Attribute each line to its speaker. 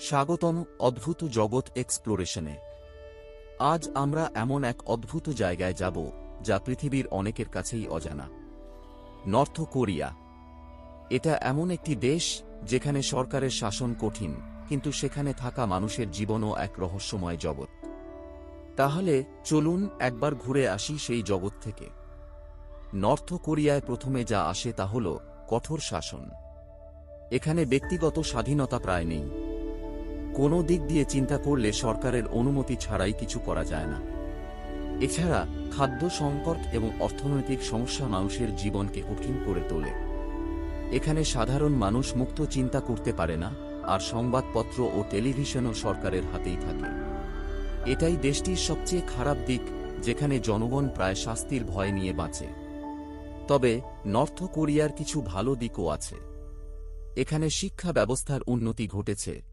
Speaker 1: স্বাগতম অদ্ভুত জগৎ এক্সপ্লোরেশনে। আজ আমরা এমন এক অদ্ভুত জায়গায় যাব, যা পৃথিবীর অনেকের কাছেই অজানা। North Korea. এটা এমন একটি দেশ, যেখানে সরকারের শাসন কঠিন, কিন্তু সেখানে থাকা মানুষের জীবনও এক রহস্যময় জগৎ। তাহলে চলুন একবার ঘুরে আসি সেই জগৎ থেকে। নর্থ কোরিয়ায় প্রথমে যা আসে তা হল কঠোর শাসন। এখানে ব্যক্তিগত স্বাধীনতা প্রায় নেই। কোনো দিক দিয়ে চিন্তা করলে সরকারের অনুমতি ছাড়াই কিছু করা যায় না। এছাড়া খাদ্য সংকট এবং অর্থনৈতিক সমস্যা মানুষের জীবনকে কঠিন করে তোলে। এখানে সাধারণ মানুষ মুক্ত চিন্তা করতে পারে না, আর সংবাদপত্র ও টেলিভিশনও সরকারের হাতেই থাকে। এটাই দেশটির সবচেয়ে খারাপ দিক, যেখানে জনগণ প্রায় শাস্তির ভয় নিয়ে বাঁচে। তবে নর্থ কোরিয়ার কিছু ভালো দিকও আছে। এখানে শিক্ষা ব্যবস্থার উন্নতি ঘটেছে।